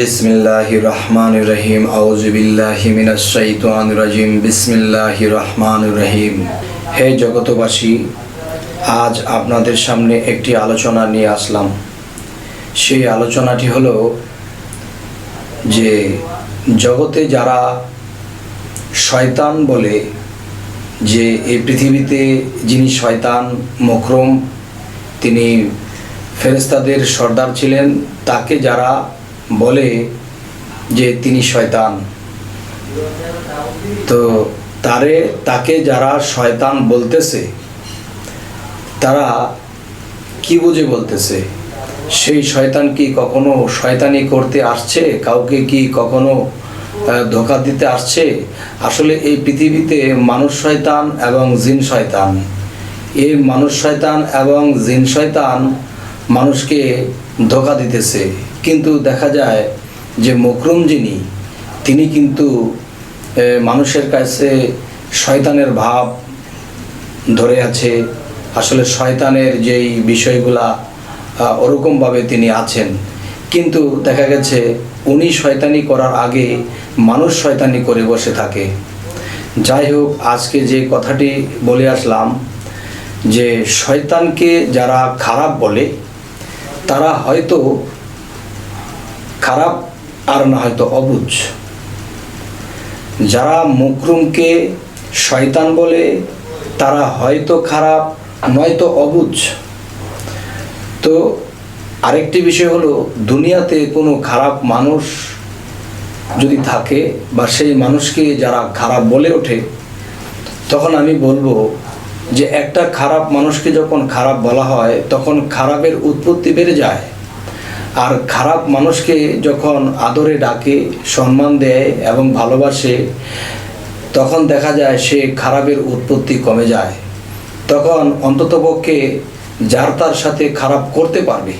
বিসমিল্লাহ রহমান রহিম আউজবিল্লাহি মিনাশাইতান রাজিম বিসমিল্লাহ রহমান রহিম হে জগতবাসী আজ আপনাদের সামনে একটি আলোচনা নিয়ে আসলাম। সেই আলোচনাটি হলো যে, জগতে যারা শয়তান বলে যে, এই পৃথিবীতে যিনি শয়তান মকরম তিনি ফেরেস্তাদের সর্দার ছিলেন, তাকে যারা বলে যে তিনি শয়তান। তো তারে, তাকে যারা শয়তান বলতেছে, তারা কি বুঝে বলতেছে? সেই শয়তান কি কখনো শয়তানি করতে আসছে? কাউকে কি কখনো ধোকা দিতে আসছে? আসলে এই পৃথিবীতে মানুষ শয়তান এবং জিন শয়তান। এই মানুষ শয়তান এবং জিন শয়তান মানুষকে ধোকা দিতেছে। কিন্তু দেখা যায় যে মকরুম যিনি, তিনি কিন্তু মানুষের কাছে শয়তানের ভাব ধরে আছে। আসলে শয়তানের যেই বিষয়গুলা ওরকমভাবে তিনি আছেন। কিন্তু দেখা গেছে, উনি শয়তানি করার আগে মানুষ শয়তানি করে বসে থাকে। যাই হোক, আজকে যে কথাটি বলে আসলাম যে, শয়তানকে যারা খারাপ বলে, তারা হয়তো খারাপ আর না হয়তো অবুঝ যারা মুকরুমকে শয়তান বলে, তারা হয়তো খারাপ, নয়তো অবুঝ তো আরেকটি বিষয় হলো, দুনিয়াতে কোনো খারাপ মানুষ যদি থাকে বা সেই মানুষকে যারা খারাপ বলে ওঠে, তখন আমি বলব যে একটা খারাপ মানুষকে যখন খারাপ বলা হয়, তখন খারাপের উৎপত্তি বেড়ে যায়। আর খারাপ মানুষকে যখন আদরে ডাকে, সম্মান দেয় এবং ভালোবাসে, তখন দেখা যায় সে খারাপের উৎপত্তি কমে যায়। তখন অন্ততপক্ষে যার তার সাথে খারাপ করতে পারবে।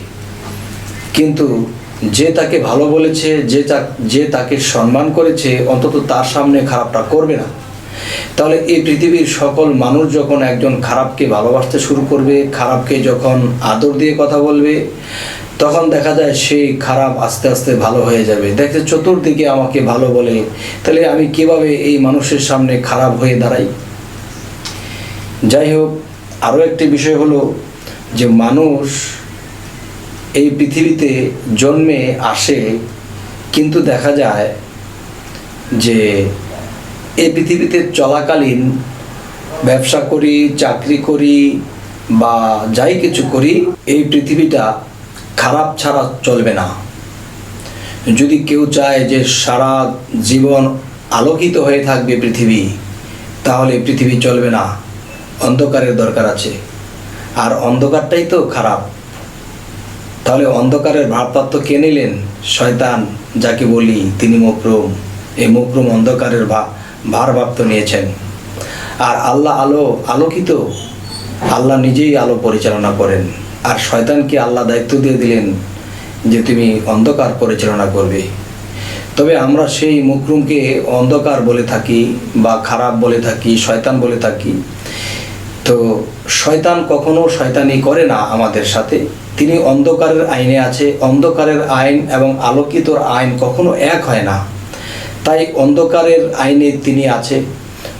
কিন্তু যে তাকে ভালো বলেছে, যে যে তাকে সম্মান করেছে, অন্তত তার সামনে খারাপটা করবে না। তাহলে এই পৃথিবীর সকল মানুষ যখন একজন খারাপকে ভালোবাসতে শুরু করবে, খারাপকে যখন আদর দিয়ে কথা বলবে, তখন দেখা যায় সেই খারাপ আস্তে আস্তে ভালো হয়ে যাবে। দেখে চতুর্দিকে আমাকে ভালো বলে, তাহলে আমি কীভাবে এই মানুষের সামনে খারাপ হয়ে দাঁড়াই? যাই হোক আরও একটি বিষয় হলো যে মানুষ এই পৃথিবীতে জন্মে আসে, কিন্তু দেখা যায় যে এই পৃথিবীতে চলাকালীন ব্যবসা করি, চাকরি করি বা যাই কিছু করি, এই পৃথিবীটা খারাপ ছাড়া চলবে না। যদি কেউ চায় যে সারা জীবন আলোকিত হয়ে থাকবে পৃথিবী, তাহলে পৃথিবী চলবে না। অন্ধকারের দরকার আছে। আর অন্ধকারটাই তো খারাপ। তাহলে অন্ধকারের ভারপ্রাপ্ত কে নিলেন? শয়তান, যাকে বলি, তিনি মকরুম। এই মকরুম অন্ধকারের ভা ভারপ্রাপ্ত নিয়েছেন। আর আল্লাহ আলো, আলোকিত, আল্লাহ নিজেই আলো পরিচালনা করেন। আর শয়তানকে আল্লাহ দায়িত্ব দিয়ে দিলেন যে তুমি অন্ধকার পরিচালনা করবে। তবে আমরা সেই মুকরুমকে অন্ধকার বলে থাকি বা খারাপ বলে থাকি, শয়তান বলে থাকি। তো শয়তান কখনো শয়তানি করে না আমাদের সাথে। তিনি অন্ধকারের আইনে আছে। অন্ধকারের আইন এবং আলোকিতর আইন কখনো এক হয় না। তাই অন্ধকারের আইনে তিনি আছে।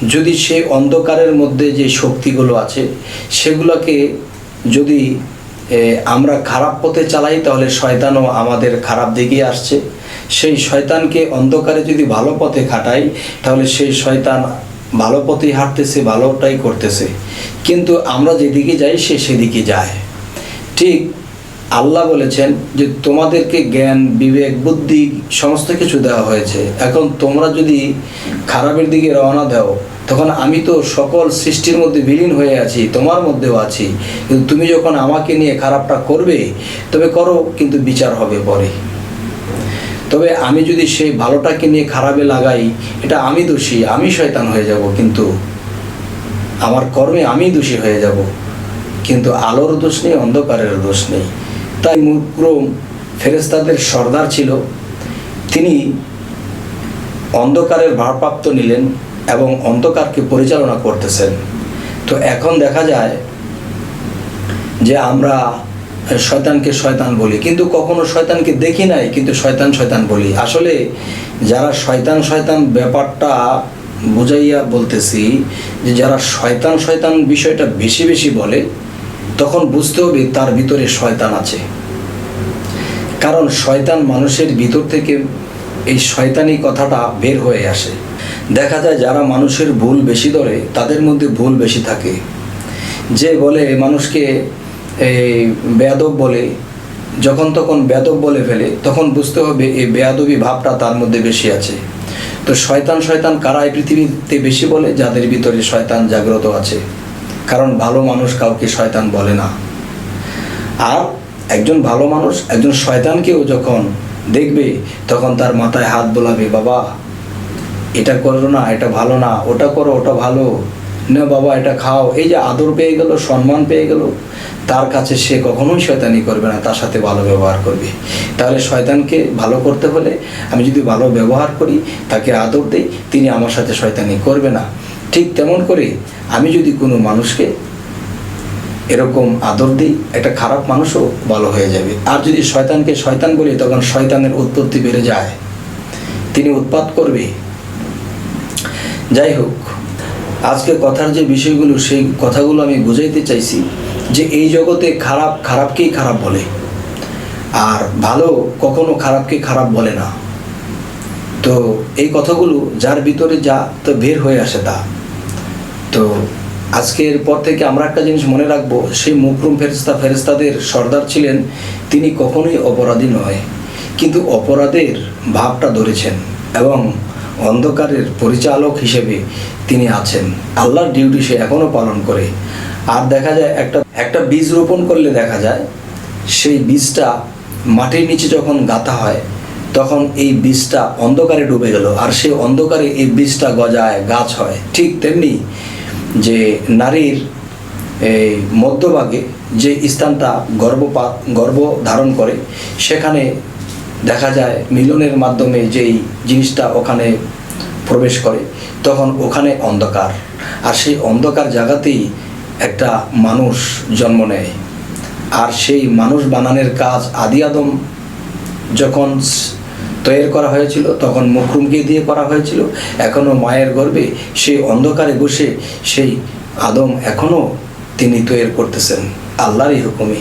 যদি সেই অন্ধকারের মধ্যে যে শক্তিগুলো আছে, সেগুলোকে যদি আমরা খারাপ পথে চালাই, তাহলে শয়তানও আমাদের খারাপ দিকেই আসছে। সেই শয়তানকে অন্ধকারে যদি ভালো পথে খাটাই, তাহলে সেই শয়তান ভালো পথেই হাঁটতেছে, ভালোটাই করতেছে। কিন্তু আমরা যেদিকে যাই, সে সেদিকে যায়। ঠিক আল্লাহ বলেছেন যে তোমাদেরকে জ্ঞান, বিবেক, বুদ্ধি সমস্ত কিছু দেওয়া হয়েছে। এখন তোমরা যদি খারাপের দিকে রওনা দাও, তখন আমি তো সকল সৃষ্টির মধ্যে বিলীন হয়ে আছি, তোমার মধ্যেও আছি। কিন্তু তুমি যখন আমাকে নিয়ে খারাপটা করবে, তবে করো, কিন্তু বিচার হবে পরে। তবে আমি যদি সেই ভালোটাকে নিয়ে খারাপে লাগাই, এটা আমি দোষী, আমি শয়তান হয়ে যাব, কিন্তু আমার কর্মে আমি দোষী হয়ে যাব। কিন্তু আলোর দোষ নেই, অন্ধকারের দোষ নেই। তাই মুক্রম ফেরেস্তাদের সর্দার ছিল। তিনি অন্ধকারের ভারপ্রাপ্ত নিলেন এবং অন্ধকারকে পরিচালনা করতেছেন। তো এখন দেখা যায় যে আমরা শয়তানকে শয়তান বলি, কিন্তু কখনো শয়তানকে দেখি নাই, কিন্তু শয়তান শয়তান বলি। আসলে যারা শয়তান শয়তান ব্যাপারটা বুঝাইয়া বলতেছি, যে যারা শয়তান শয়তান বিষয়টা বেশি বেশি বলে, তখন বুঝতে হবে তার ভিতরে শয়তান আছে। কারণ শয়তান মানুষের ভিতর থেকে এই শয়তানি কথাটা বের হয়ে আসে। দেখা যায় যারা মানুষের ভুল বেশি ধরে, তাদের মধ্যে ভুল বেশি থাকে। যে বলে মানুষকে এই বেয়াদব বলে, যখন তখন বেয়াদব বলে ফেলে, তখন বুঝতে হবে এই বেয়াদবি ভাবটা তার মধ্যে বেশি আছে। তো শয়তান শয়তান কারা এই পৃথিবীতে বেশি বলে? যাদের ভিতরে শয়তান জাগ্রত আছে। কারণ ভালো মানুষ কাউকে শয়তান বলে না। আর একজন ভালো মানুষ, একজন শয়তানকেও যখন দেখবে, তখন তার মাথায় হাত বোলাবে, বাবা, এটা করো না, এটা ভালো না, ওটা করো, ওটা ভালো। না, বাবা, এটা খাও। এই যে আদর পেয়ে গেল, সম্মান পেয়ে গেল, তার কাছে সে কখনোই শয়তানি করবে না, তার সাথে ভালো ব্যবহার করবে। তাহলে শয়তানকে ভালো করতে হলে আমি যদি ভালো ব্যবহার করি, তাকে আদর দেই, তিনি আমার সাথে শয়তানি করবে না। ঠিক তেমন করে আমি যদি কোনো মানুষকে এরকম আদর দিই, একটা খারাপ মানুষও ভালো হয়ে যাবে। আর যদি শয়তানকে শয়তান বলি, তখন শয়তানের উৎপত্তি বেড়ে যায়। তিনি উৎপাত করবে। যাই হোক, আজকে কথার যে বিষয়গুলো, সেই কথাগুলো আমি বুঝাইতে চাইছি যে এই জগতে খারাপ খারাপকেই খারাপ বলে, আর ভালো কখনো খারাপকে খারাপ বলে না। তো এই কথাগুলো যার ভিতরে যা, তো বের হয়ে আসে তা। তো আজকের পর থেকে আমরা একটা জিনিস মনে রাখব, সেই মুকরুম ফেরিস্তা ফেরিস্তাদের সর্দার ছিলেন, তিনি কখনোই অপরাধী নয়। কিন্তু অপরাধের ভাবটা ধরেছেন এবং অন্ধকারের পরিচালক হিসেবে তিনি আছেন। আল্লাহর ডিউটি সে এখনও পালন করে। আর দেখা যায় একটা একটা বীজ রোপণ করলে দেখা যায়, সেই বীজটা মাটির নিচে যখন গাঁথা হয়, তখন এই বীজটা অন্ধকারে ডুবে গেল। আর সেই অন্ধকারে এই বীজটা গজায়, গাছ হয়। ঠিক তেমনি যে নারীর, এই মধ্যভাগে যে স্থানটা গর্ভপাত গর্ভ ধারণ করে, সেখানে দেখা যায় মিলনের মাধ্যমে যেই জিনিসটা ওখানে প্রবেশ করে, তখন ওখানে অন্ধকার। আর সেই অন্ধকার জায়গাতেই একটা মানুষ জন্ম নেয়। আর সেই মানুষ বানানোর কাজ আদি আদম যখন তৈরি করা হয়েছিল, তখন মুখরুমকে দিয়ে করা হয়েছিল। এখনও মায়ের গর্ভে সেই অন্ধকারে বসে সেই আদম এখনও তিনি তৈরি করতেছেন, আল্লাহরই হুকুমে।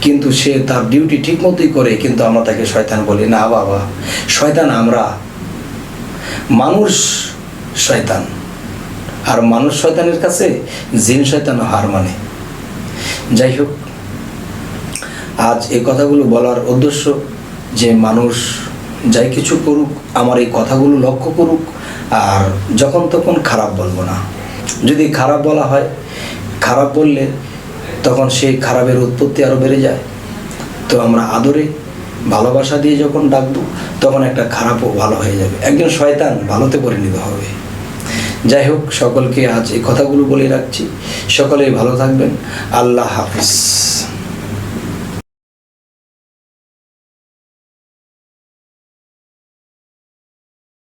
কিন্তু সে তার ডিউটি ঠিক মতোই করে, কিন্তু আমরা তাকে শয়তান বলি, না বাবা, শয়তান আমরা। মানুষ শয়তান। আর মানুষ শয়তানের কাছে, জিন শয়তান হার মানে। যাই হোক, আজ এই কথাগুলো বলার উদ্দেশ্য যে মানুষ যাই কিছু করুক, আমার এই কথাগুলো লক্ষ্য করুক, আর যখন তখন খারাপ বলব না। যদি খারাপ বলা হয়, খারাপ বললে তখন সেই খারাপের উৎপত্তি আরও বেড়ে যায়। তো আমরা আদরে ভালোবাসা দিয়ে যখন ডাকবো, তখন একটা খারাপও ভালো হয়ে যাবে। একজন শয়তান ভালোতে পরিণত হবে। যাই হোক, সকলকে আজ এই কথাগুলো বলে রাখছি। সকলেই ভালো থাকবেন। আল্লাহ হাফিজ।